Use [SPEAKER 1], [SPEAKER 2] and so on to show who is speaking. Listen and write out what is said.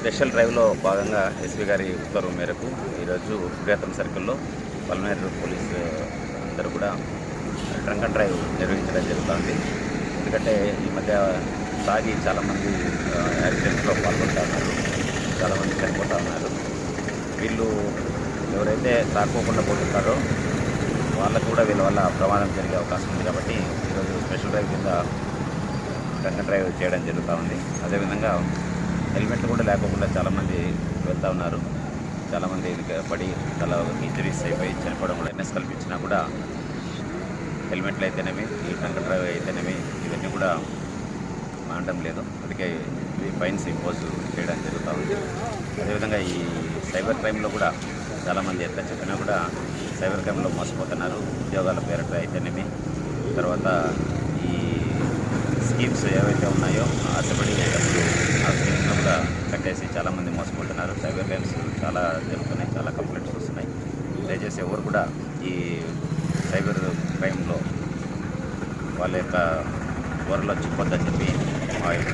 [SPEAKER 1] Special డ్రైవ్లో భాగంగా SP గారి ఉత్తర్వు మేరకు ఈరోజు ప్రియతం సర్కిల్లో పల్మనేరు పోలీస్ అందరూ కూడా ట్రంక్ అండ్ డ్రైవ్ నిర్వహించడం జరుగుతుంది. ఎందుకంటే ఈ మధ్య తాగి చాలామంది యాక్సిడెంట్స్లో పాల్గొంటూ ఉన్నారు చాలామంది చనిపోతూ ఉన్నారు. వీళ్ళు ఎవరైతే తాకోకుండా పోతుంటారో వాళ్ళకు కూడా వీళ్ళ వల్ల ప్రమాదం జరిగే అవకాశం ఉంది కాబట్టి ఈరోజు స్పెషల్ డ్రైవ్ కింద ట్రంక్ డ్రైవ్ చేయడం జరుగుతూ ఉంది అదేవిధంగా హెల్మెట్లు కూడా లేకోకుండా చాలామంది వెళ్తూ ఉన్నారు. చాలామంది పడి తల ఇంజరీస్ అయిపోయి చనిపోవడం కూడా ఎన్ఎస్ కల్పించినా కూడా హెల్మెట్లు అయితేనేమి ఈ డ్రంక్ డ్రైవ్ అయితేనేమి ఇవన్నీ కూడా మానడం లేదు. అందుకే ఈ ఫైన్స్ ఇంపోజ్ చేయడం జరుగుతూ ఉంది. అదేవిధంగా ఈ సైబర్ క్రైమ్లో కూడా చాలామంది ఎంత చెప్పినా కూడా సైబర్ క్రైమ్లో మోసపోతున్నారు. ఉద్యోగాల పేరట అయితేనేమి. తర్వాత ఈ స్కీమ్స్ ఏవైతే ఉన్నాయో ఆశపడి డబ్బులు ఆ స్కీమ్స్లో కూడా కట్టేసి చాలామంది మోసపోతున్నారు సైబర్ చాలా జరుగుతున్నాయి చాలా కంప్లైంట్స్ వస్తున్నాయి. దయచేసి ఎవరు కూడా ఈ సైబర్ క్రైమ్లో వాళ్ళ యొక్క త్వరలో చిక్కొద్దని చెప్పి మా యొక్క